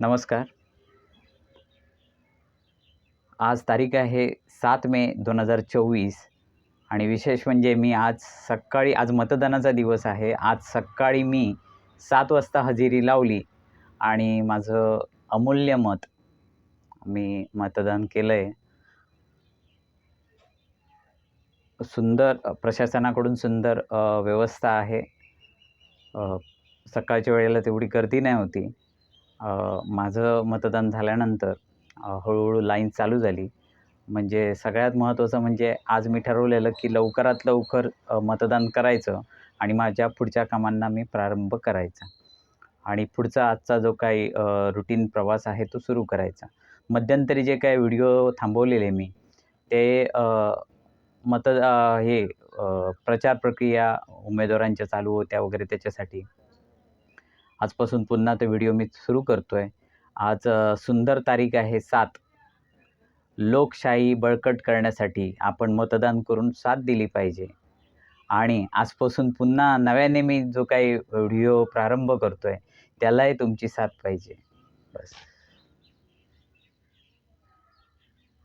नमस्कार. आज तारीख आहे सात मे दोन हजार चोवीस आणि विशेष म्हणजे मी आज सकाळी आज मतदानाचा दिवस आहे. आज सकाळी मी सात वाजता हजेरी लावली आणि माझं अमूल्य मत मी मतदान केलं आहे सुंदर प्रशासनाकडून सुंदर व्यवस्था आहे. सकाळच्या वेळेला तेवढी गर्दी नाही होती. माझं मतदान झाल्यानंतर हळूहळू लाईन चालू झाली. म्हणजे सगळ्यात महत्त्वाचं म्हणजे आज मी ठरवलेलं की लवकरात लवकर मतदान करायचं आणि माझ्या पुढच्या कामांना मी प्रारंभ करायचा. आणि पुढचा आजचा जो काही रुटीन प्रवास आहे तो सुरू करायचा. मध्यंतरी जे काही व्हिडिओ थांबवलेले मी ते मत हे प्रचार प्रक्रिया उमेदवारांच्या चालू होत्या वगैरे त्याच्यासाठी आजपासून पुन्हा ते व्हिडिओ मी सुरू करतो आहे आज सुंदर तारीख आहे सात. लोकशाही बळकट करण्यासाठी आपण मतदान करून साथ दिली पाहिजे. आणि आजपासून पुन्हा नव्याने मी जो काही व्हिडिओ प्रारंभ करतो आहे त्यालाही तुमची साथ पाहिजे. बस.